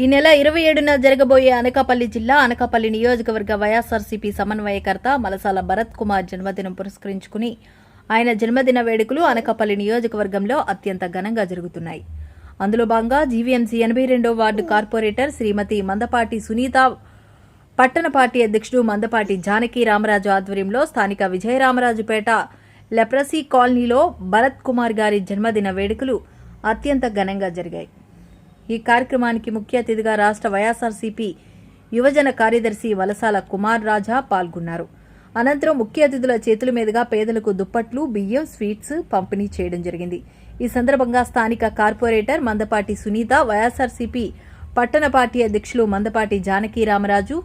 ఈ నెల ఇరవై ఏడున జరగబోయే అనకాపల్లి జిల్లా అనకాపల్లి నియోజకవర్గ వైఎస్ఆర్సీపీ సమన్వయకర్త మలసాల భరత్ కుమార్ జన్మదినం పురస్కరించుకుని ఆయన జన్మదిన వేడుకలు అనకాపల్లి నియోజకవర్గంలో అత్యంత ఘనంగా జరుగుతున్నాయి. అందులో భాగంగా జీవీఎంసీ ఎనభై రెండో వార్డు కార్పొరేటర్ శ్రీమతి మందపాటి సునీత పట్టణ పార్టీ అధ్యక్షుడు మందపాటి జానకి రామరాజు ఆధ్వర్యంలో స్థానిక విజయరామరాజుపేట లెప్రసీ కాలనీలో భరత్ కుమార్ గారి జన్మదిన వేడుకలు అత్యంత ఘనంగా జరిగాయి. ఈ కార్యక్రమానికి ముఖ్య అతిథిగా రాష్ట్ర వైఎస్ఆర్సీపీ యువజన కార్యదర్శి వలసాల కుమార్ రాజా పాల్గొన్నారు. అనంతరం ముఖ్య అతిథుల చేతుల మీదుగా పేదలకు దుప్పట్లు బియ్యం స్వీట్స్ పంపిణీ చేయడం జరిగింది. ఈ సందర్భంగా స్థానిక కార్పొరేటర్ మందపాటి సునీత వైఎస్ఆర్సీపీ పట్టణ పార్టీ అధ్యక్షులు మందపాటి జానకి రామరాజు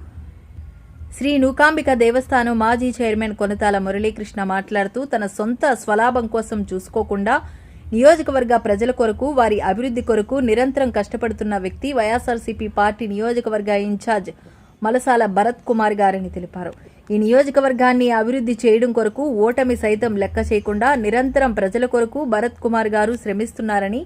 శ్రీ నూకాంబిక దేవస్థానం మాజీ చైర్మన్ కొనతాల మురళీకృష్ణ మాట్లాడుతూ తన సొంత స్వలాభం కోసం చూసుకోకుండా నియోజకవర్గ ప్రజల కొరకు వారి అభివృద్ధి కొరకు నిరంతరం కష్టపడుతున్న వ్యక్తి వైఎస్ఆర్సీపీ పార్టీ నియోజకవర్గ ఇన్ఛార్జ్ మలసాల భరత్ కుమార్ గారని తెలిపారు. ఈ నియోజకవర్గాన్ని అభివృద్ధి చేయడం కొరకు ఓటమి సైతం లెక్క చేయకుండా నిరంతరం ప్రజల కొరకు భరత్ కుమార్ గారు శ్రమిస్తున్నారని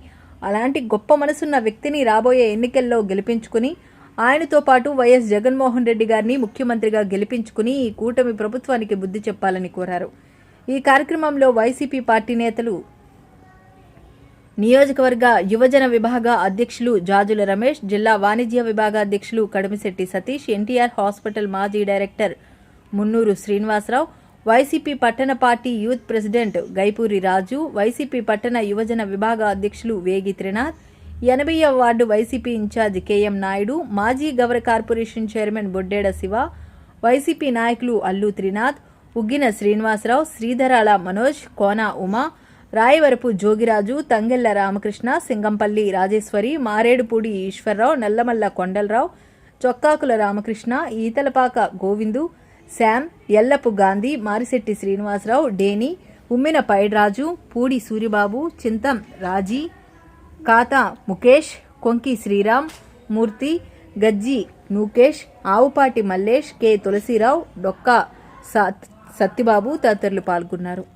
అలాంటి గొప్ప మనసున్న వ్యక్తిని రాబోయే ఎన్నికల్లో గెలిపించుకుని ఆయనతో పాటు వైఎస్ జగన్మోహన్ రెడ్డి గారిని ముఖ్యమంత్రిగా గెలిపించుకుని ఈ కూటమి ప్రభుత్వానికి బుద్ధి చెప్పాలని కోరారు. ఈ కార్యక్రమంలో వైసీపీ పార్టీ నేతలు నియోజకవర్గ యువజన విభాగ అధ్యక్షులు జాజుల రమేష్ జిల్లా వాణిజ్య విభాగ అధ్యక్షులు కడమిశెట్టి సతీష్ ఎన్టీఆర్ హాస్పిటల్ మాజీ డైరెక్టర్ మున్నూరు శ్రీనివాసరావు వైసీపీ పట్టణ party youth president Gaipuri Raju YCP పట్టణ యువజన విభాగ అధ్యక్షులు వేగి త్రినాథ్ ఎనభైవ ward YCP incharge KM Naidu మాజీ Gavara corporation chairman Boddeda Siva YCP నాయకులు అల్లు త్రినాథ్ ఉగ్గిన శ్రీనివాసరావు శ్రీధరాల మనోజ్ కోన ఉమా రాయవరపు జోగిరాజు తంగెళ్ళ రామకృష్ణ సింగంపల్లి రాజేశ్వరి మారేడుపూడి ఈశ్వరరావు నల్లమల్ల కొండలరావు చొక్కాకుల రామకృష్ణ ఈతలపాక గోవిందు శామ్ ఎల్లపు గాంధీ మారిశెట్టి శ్రీనివాసరావు డేని ఉమ్మిన పైడ్రాజు పూడి సూరిబాబు చింతం రాజీ కాతా ముఖేష్ కొంకి శ్రీరామ్ మూర్తి గజ్జి నూకేష్ ఆవుపాటి మల్లేష్ కె. తులసిరావు డొక్కా సత్ సత్తిబాబు తదితరులు పాల్గొన్నారు.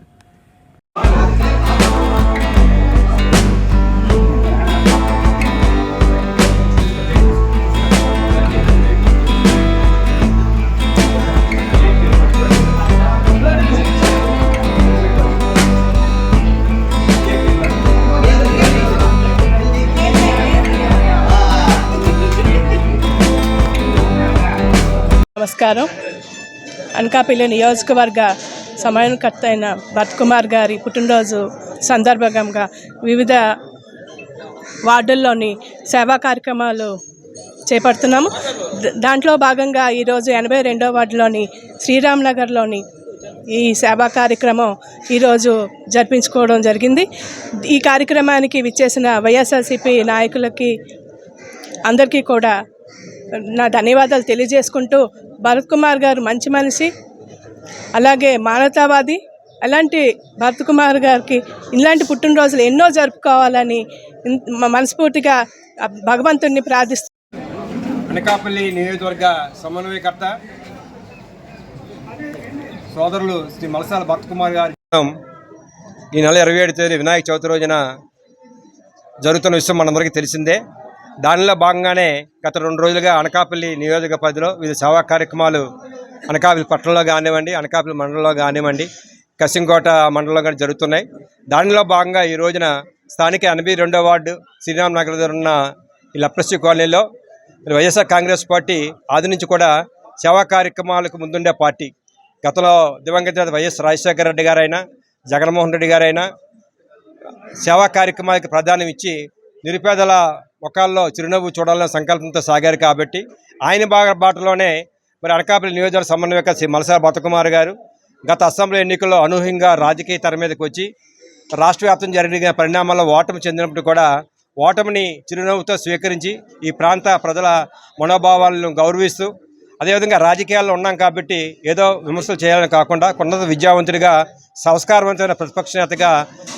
నమస్కారం. అనకాపల్లి నియోజకవర్గ సమన్వయకర్త అయిన భరత్ కుమార్ గారి పుట్టినరోజు సందర్భంగా వివిధ వార్డుల్లోని సేవా కార్యక్రమాలు చేపడుతున్నాము. దాంట్లో భాగంగా ఈరోజు ఎనభై రెండో వార్డులోని శ్రీరామ్ నగర్లోని ఈ సేవా కార్యక్రమం ఈరోజు జరిపించుకోవడం జరిగింది. ఈ కార్యక్రమానికి విచ్చేసిన వైఎస్ఆర్సీపీ నాయకులకి అందరికీ కూడా నా ధన్యవాదాలు తెలియజేసుకుంటూ భరత్ కుమార్ గారు మంచి మనిషి అలాగే మానవతావాది. అలాంటి భరత్ కుమార్ గారికి ఇలాంటి పుట్టినరోజులు ఎన్నో జరుపుకోవాలని మనస్ఫూర్తిగా భగవంతుణ్ణి ప్రార్థిస్తూ అనకాపల్లి నియోజకవర్గ సమన్వయకర్త సోదరులు శ్రీ మలసాల భరత్ కుమార్ గారి ఈ నెల ఇరవై ఏడు తేదీ వినాయక చవితి రోజున జరుగుతున్న విషయం మనందరికీ తెలిసిందే. దానిలో భాగంగానే గత రెండు రోజులుగా అనకాపల్లి నియోజక పరిధిలో వివిధ సేవా కార్యక్రమాలు అనకాపల్లి పట్టణంలో కానివ్వండి అనకాపల్లి మండలంలో కానివ్వండి కసింకోట మండలంలో కానీ జరుగుతున్నాయి. దానిలో భాగంగా ఈ రోజున స్థానిక ఎనభై రెండో వార్డు శ్రీరామ్ నగర్ దగ్గర ఉన్న ఈ లప్రసి కాలనీలో వైఎస్ఆర్ కాంగ్రెస్ పార్టీ ఆది నుంచి కూడా సేవా కార్యక్రమాలకు ముందుండే పార్టీ. గతంలో దివంగత వైఎస్ రాజశేఖర రెడ్డి గారైనా జగన్మోహన్ రెడ్డి గారైనా సేవా కార్యక్రమాలకు ప్రాధాన్యం ఇచ్చి నిరుపేదల ముఖాల్లో చిరునవ్వు చూడాలనే సంకల్పంతో సాగారు కాబట్టి ఆయన బాగా బాటలోనే మరి అనకాపల్లి నియోజకవర్గ సమన్వయక శ్రీ మలసార బతకుమార్ గారు గత అసెంబ్లీ ఎన్నికల్లో అనూహ్యంగా రాజకీయ తెర మీదకి వచ్చి రాష్ట్ర వ్యాప్తం జరిగిన పరిణామాల్లో ఓటమి చెందినప్పుడు కూడా ఓటమిని చిరునవ్వుతో స్వీకరించి ఈ ప్రాంత ప్రజల మనోభావాలను గౌరవిస్తూ అదేవిధంగా రాజకీయాల్లో ఉన్నాం కాబట్టి ఏదో విమర్శలు చేయాలని కాకుండా కొన్నత విద్యావంతుడిగా సంస్కారవంతమైన ప్రతిపక్ష నేతగా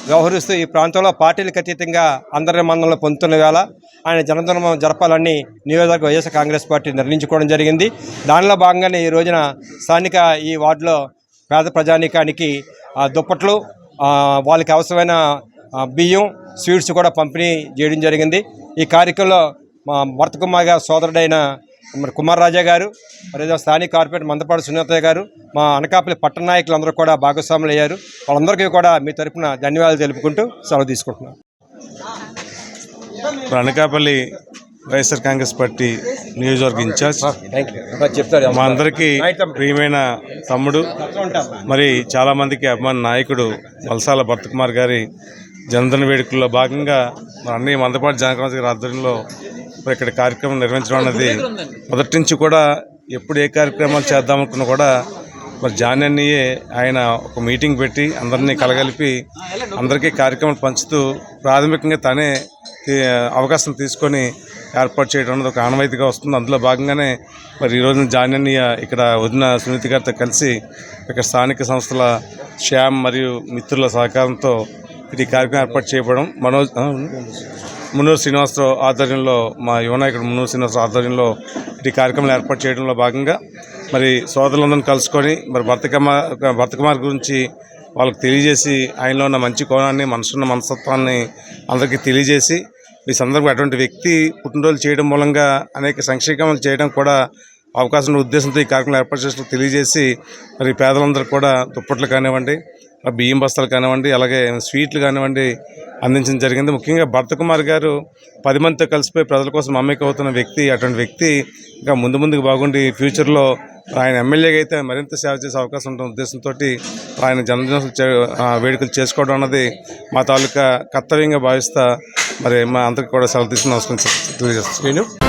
వ్యవహరిస్తూ ఈ ప్రాంతంలో పార్టీలకు అతీతంగా అందరి మందంలో పొందుతున్న వేళ ఆయన జనదినం జరపాలని నియోజకవర్గ వైఎస్ఆర్ కాంగ్రెస్ పార్టీ నిర్ణయించుకోవడం జరిగింది. దానిలో భాగంగానే ఈ రోజున స్థానిక ఈ వార్డులో పేద ప్రజానీకానికి దుప్పట్లు వాళ్ళకి అవసరమైన బియ్యం స్వీట్స్ కూడా పంపిణీ చేయడం జరిగింది. ఈ కార్యక్రమంలో మా భర్త కుమార్గా సోదరుడైన మరి కుమార్ రాజా గారు మరియు స్థానిక కార్పొరేటర్ మందపాటి సునీతయ్య గారు మా అనకాపల్లి పట్టణ నాయకులందరూ కూడా భాగస్వాములు అయ్యారు. వాళ్ళందరికీ కూడా మీ తరపున ధన్యవాదాలు తెలుపుకుంటూ సెలవు తీసుకుంటున్నాను ఇప్పుడు అనకాపల్లి వైఎస్ఆర్ కాంగ్రెస్ పార్టీ నియోజకవర్గ ఇన్ఛార్జ్. చెప్తారు. మా అందరికీ ప్రియమైన తమ్ముడు మరి. చాలా మందికి అభిమాన నాయకుడు వలసాల భరత్ కుమార్ గారి జన్మదిన వేడుకల్లో భాగంగా మన అన్ని మందపాటి జనకాంత్ గారి ఆధ్వర్యంలో మరి ఇక్కడ కార్యక్రమం నిర్వహించడం అనేది మొదటి నుంచి కూడా ఎప్పుడు ఏ కార్యక్రమాలు చేద్దామనుకున్నా కూడా మరి జాన్ అన్నయ్యే ఆయన ఒక మీటింగ్ పెట్టి అందరినీ కలగలిపి అందరికీ కార్యక్రమాలు పంచుతూ ప్రాథమికంగా తనే అవకాశం తీసుకొని ఏర్పాటు చేయడం అనేది ఒక ఆనవాయితీగా వస్తుంది. అందులో భాగంగానే మరి ఈరోజు జాన్యన్నయ్య ఇక్కడ వదిన సునీతి గారితో కలిసి ఇక్కడ స్థానిక సంస్థల శ్యామ్ మరియు మిత్రుల సహకారంతో ఇది కార్యక్రమం ఏర్పాటు చేయబడడం. మనోజ్ మునూరు శ్రీనివాసరావు ఆధ్వర్యంలో మా యువనాయకుడు మునూరు శ్రీనివాసరావు ఆధ్వర్యంలో ఈ కార్యక్రమాలు ఏర్పాటు చేయడంలో భాగంగా మరి సోదరులందరిని కలుసుకొని మరి భర్తకమ్మ కుమార్ గురించి వాళ్ళకి తెలియజేసి ఆయనలో ఉన్న మంచి కోణాన్ని మనసున్న మనస్తత్వాన్ని అందరికీ తెలియజేసి ఈ సందర్భంగా అటువంటి వ్యక్తి పుట్టినరోజు చేయడం మూలంగా అనేక సంక్షేమాలు చేయడం కూడా అవకాశం ఉద్దేశంతో ఈ కార్యక్రమం ఏర్పాటు చేసినట్టు తెలియజేసి మరి పేదలందరూ కూడా దుప్పట్లు కానివ్వండి బియ్యం బస్తాలు కానివ్వండి అలాగే స్వీట్లు కానివ్వండి అందించడం జరిగింది. ముఖ్యంగా భర్తకుమార్ గారు పది మందితో కలిసిపోయి ప్రజల కోసం అమ్మాయికి అవుతున్న వ్యక్తి అటువంటి వ్యక్తి ఇంకా ముందు ముందుకు బాగుండి ఫ్యూచర్లో ఆయన ఎమ్మెల్యేగా అయితే మరింత సేవ చేసే అవకాశం ఉంటున్న ఉద్దేశంతో ఆయన జన్మదిన చే- వేడుకలు చేసుకోవడం అన్నది మా తాలూకా కర్తవ్యంగా భావిస్తా మరి మా అందరికి కూడా సెలవు తీసుకుని నమస్కారం